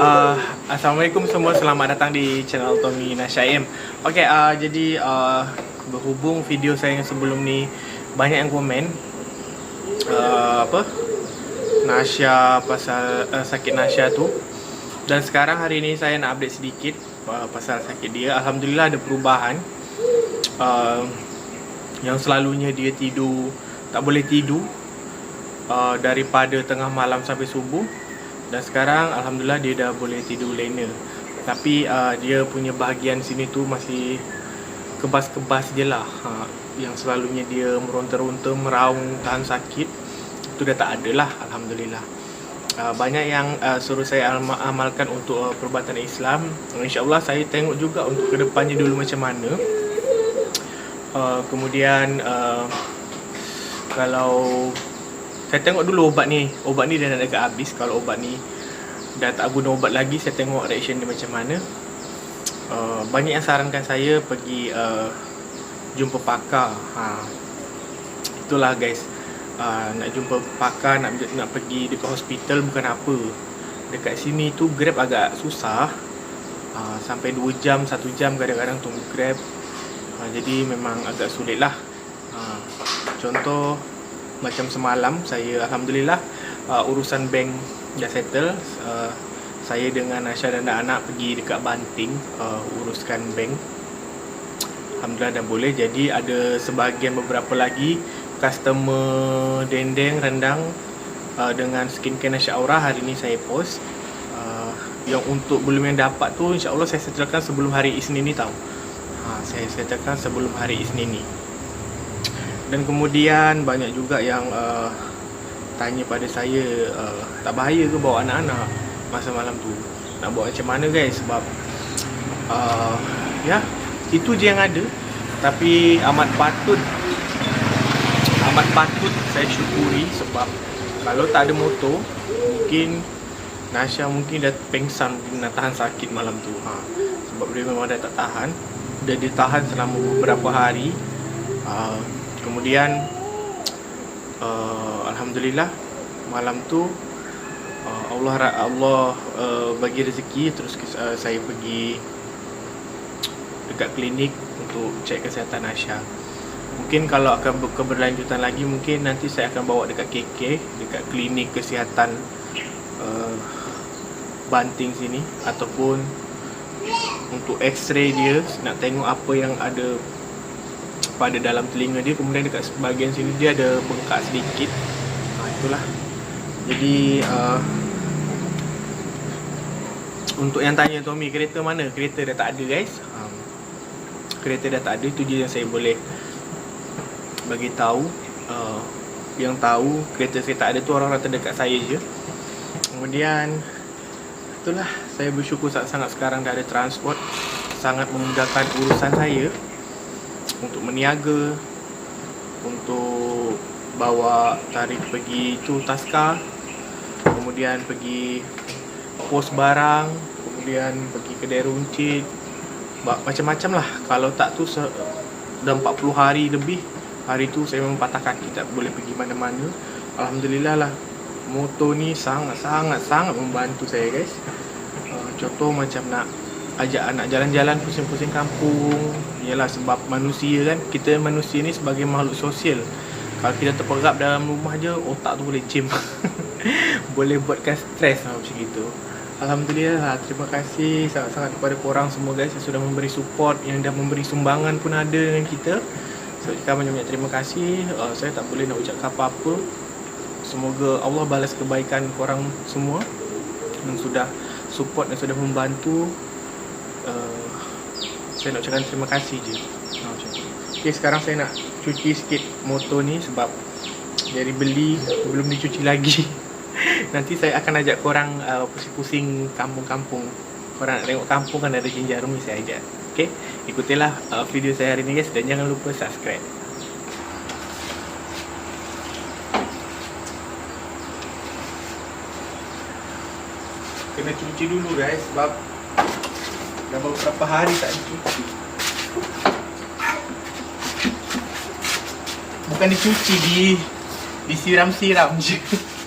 Uh, Assalamualaikum semua, selamat datang di channel Tommy Nasyaim Okay, uh, jadi uh, berhubung video saya yang sebelum ni Banyak yang komen uh, Apa? Nasya pasal uh, sakit Nasya tu. Dan sekarang hari ni saya nak update sedikit uh, Pasal sakit dia. Alhamdulillah ada perubahan. Uh, Yang selalunya dia tidur Tak boleh tidur uh, Daripada tengah malam sampai subuh dan sekarang Alhamdulillah dia dah boleh tidur lena. Tapi uh, dia punya bahagian sini tu masih Kebas-kebas je lah. Ha, Yang selalunya dia meronta-ronta, meraung, tahan sakit Itu dah tak ada lah Alhamdulillah. Uh, Banyak yang uh, suruh saya amalkan untuk uh, perubatan Islam. InsyaAllah saya tengok juga untuk kedepannya dulu macam mana. Uh, Kemudian uh, Kalau saya tengok dulu ubat ni. Ubat ni dah nak dekat habis. Kalau ubat ni Dah tak guna ubat lagi Saya tengok reaction dia macam mana. Uh, Banyak yang sarankan saya Pergi uh, Jumpa pakar. Ha. Itulah guys. Uh, Nak jumpa pakar Nak nak pergi dekat hospital Bukan apa. Dekat sini tu Grab agak susah. Uh, Sampai 2 jam 1 jam kadang-kadang tunggu Grab. Uh, Jadi memang agak sulit lah uh, Contoh macam semalam saya alhamdulillah uh, urusan bank dah settle. Uh, saya dengan Asya dan anak pergi dekat Banting uh, uruskan bank. Alhamdulillah dah boleh. Jadi ada sebahagian beberapa lagi. Customer dendeng rendang uh, dengan skincare Nasya Aura hari ni saya post. Uh, yang untuk belum yang dapat tu insyaallah saya settlekan sebelum hari Isnin ni tau. Ha, saya settlekan sebelum hari Isnin ni dan kemudian banyak juga yang uh, tanya pada saya uh, tak bahaya ke bawa anak-anak masa malam tu? Nak buat macam mana guys? Sebab uh, ya itu je yang ada. Tapi amat patut amat patut saya syukuri sebab kalau tak ada motor mungkin Nasya mungkin dah pengsan nak tahan sakit malam tu. Ha. sebab dia memang dah tak tahan. Dia ditahan selama beberapa hari. Uh, kemudian uh, alhamdulillah malam tu uh, Allah Allah uh, bagi rezeki terus uh, saya pergi dekat klinik untuk cek kesihatan Asya. Mungkin kalau akan keberlanjutan lagi mungkin nanti saya akan bawa dekat KK dekat klinik kesihatan uh, Banting sini ataupun untuk x-ray dia nak tengok apa yang ada pada dalam telinga dia kemudian dekat bahagian sini dia ada bengkak sedikit. Ha, itulah. Jadi uh, untuk yang tanya Tommy kereta mana? Kereta dah tak ada guys. Um, kereta dah tak ada itu je yang saya boleh bagi tahu uh, yang tahu kereta saya tak ada tu orang-orang terdekat saya je. Kemudian itulah. Saya bersyukur sangat-sangat sekarang dah ada transport. Sangat memudahkan urusan saya untuk meniaga untuk bawa tarik pergi tu taska kemudian pergi pos barang kemudian pergi kedai runcit macam-macam lah. Kalau tak tu dah 40 hari lebih hari tu saya memang patah kaki tak boleh pergi mana-mana. Alhamdulillah lah motor ni sangat-sangat-sangat membantu saya guys. Uh, contoh macam nak ajak anak jalan-jalan pusing-pusing kampung. Yalah sebab manusia kan Kita manusia ni sebagai makhluk sosial. Kalau kita terperap dalam rumah je Otak tu boleh jam Boleh buatkan stres lah macam itu Alhamdulillah Terima kasih sangat-sangat kepada korang semua guys Yang sudah memberi support Yang dah memberi sumbangan pun ada dengan kita. So kita banyak-banyak terima kasih. Uh, Saya tak boleh nak ucapkan apa-apa. Semoga Allah balas kebaikan korang semua Yang sudah support dan sudah membantu uh, saya nak ucapkan terima kasih je. Ha, Okay sekarang saya nak cuci sikit motor ni sebab dari beli belum dicuci lagi. Nanti saya akan ajak korang uh, pusing-pusing kampung-kampung. Korang nak tengok kampung kan ada jinjar rumi saya ajak. Okay ikutilah uh, video saya hari ni guys. Dan jangan lupa subscribe. Kena cuci dulu guys sebab Dah beberapa hari tak dicuci. Bukan dicuci, di disiram-siram je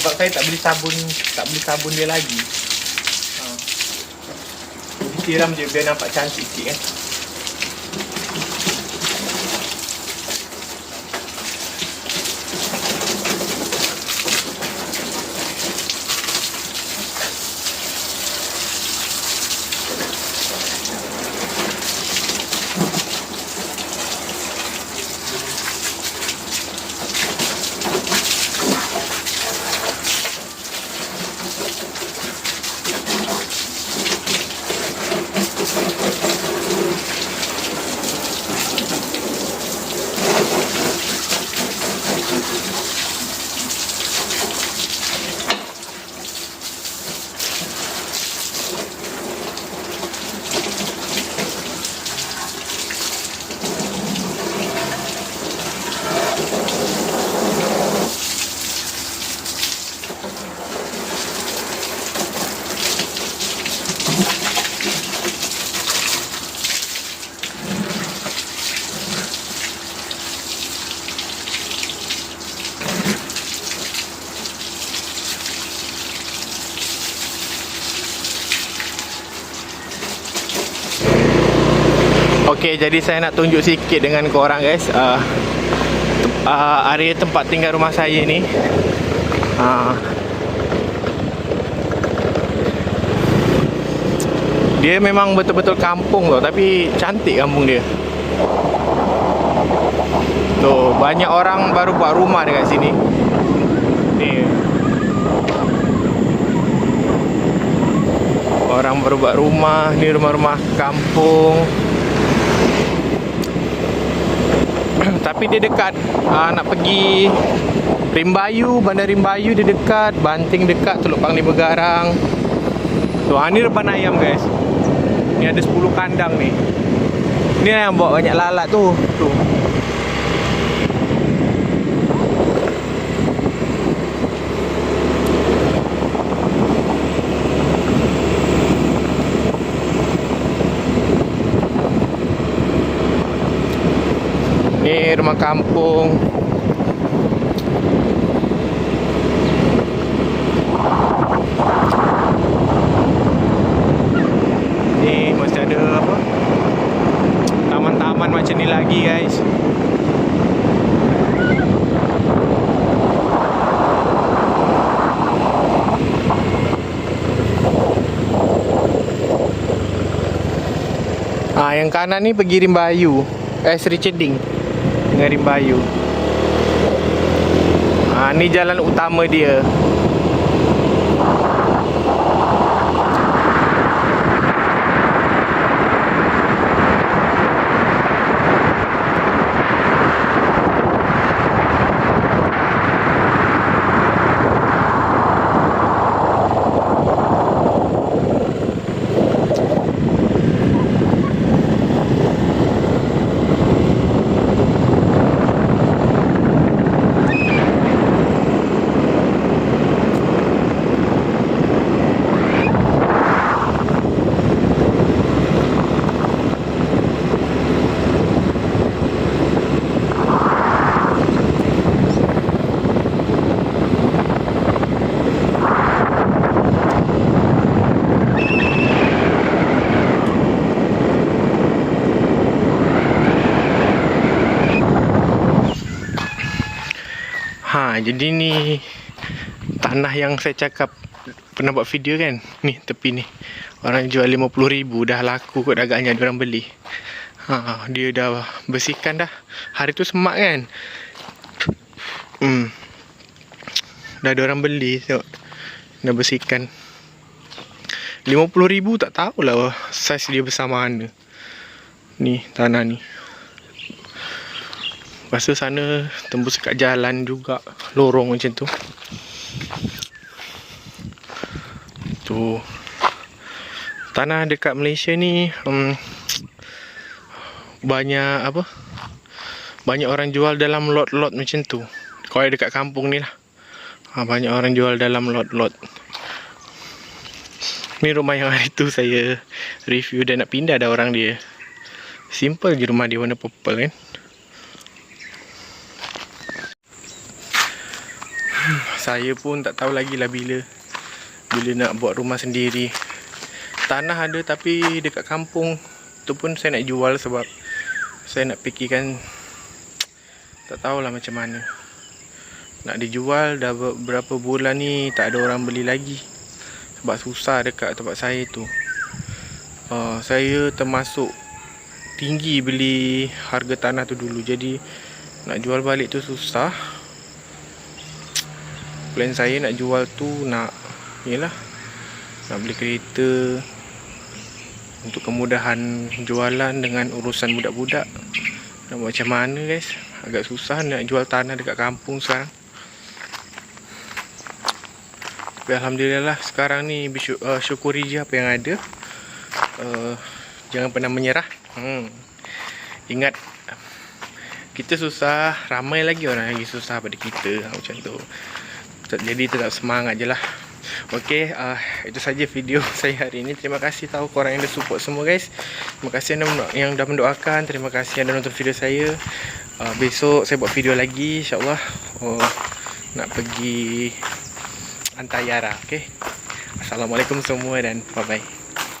sebab saya tak beli sabun tak beli sabun dia lagi. Ha. Jadi siram je biar nampak cantik sikit kan. Okey, jadi saya nak tunjuk sikit dengan korang guys. Uh, uh, area tempat tinggal rumah saya ni. Uh, dia memang betul-betul kampung tau, tapi cantik kampung dia. Tuh, banyak orang baru buat rumah dekat sini. Ni. Orang baru buat rumah, ni rumah-rumah kampung. Tapi dia dekat uh, Nak pergi Rimbayu Bandar Rimbayu dia dekat Banting dekat Teluk Pangli Begarang Tu ha, ni reban ayam guys. Ni ada 10 kandang ni. Ni yang bawa banyak lalat tu. Tu Rumah kampung. Ni masih ada apa? Taman-taman macam ni lagi guys. Ah, yang kanan ni pergi Rimbayu. Eh Sri Ceding Dengan Rimbayu Ah, ni jalan utama dia Ha, jadi ni tanah yang saya cakap pernah buat video kan. Ni tepi ni. Orang jual RM50,000 dah laku kot agaknya ada orang beli. Ha, dia dah bersihkan dah. Hari tu semak kan. Hmm. Dah ada orang beli tengok. Dah bersihkan. RM50,000 tak tahulah saiz dia besar mana. Ni tanah ni. Tu sana tembus kat jalan juga. Lorong macam tu. Tu. Tanah dekat Malaysia ni um, Banyak apa? Banyak orang jual dalam lot-lot macam tu. Kalau dekat kampung ni lah. Ha, Banyak orang jual dalam lot-lot. Ni rumah yang hari tu saya review dan nak pindah dah orang dia. Simple je rumah dia warna purple kan Saya pun tak tahu lagi lah bila. Bila nak buat rumah sendiri. Tanah ada tapi dekat kampung Tu pun saya nak jual sebab Saya nak fikirkan Tak tahulah macam mana. Nak dijual dah beberapa bulan ni Tak ada orang beli lagi. Sebab susah dekat tempat saya tu. Uh, Saya termasuk Tinggi beli harga tanah tu dulu. Jadi Nak jual balik tu susah plan saya nak jual tu nak yalah nak beli kereta untuk kemudahan jualan dengan urusan budak-budak. Nak buat macam mana guys? Agak susah nak jual tanah dekat kampung sekarang. Tapi Alhamdulillah lah sekarang ni uh, syukuri je apa yang ada. Uh, jangan pernah menyerah. Hmm. ingat kita susah ramai lagi orang lagi susah pada kita. Macam tu jadi tetap semangat je lah Ok, uh, itu saja video saya hari ini. Terima kasih tahu korang yang dah support semua guys. Terima kasih yang dah, yang dah mendoakan. Terima kasih yang dah nonton video saya. Uh, besok saya buat video lagi insyaAllah. Oh, nak pergi Antayara. Ok. Assalamualaikum semua dan bye-bye.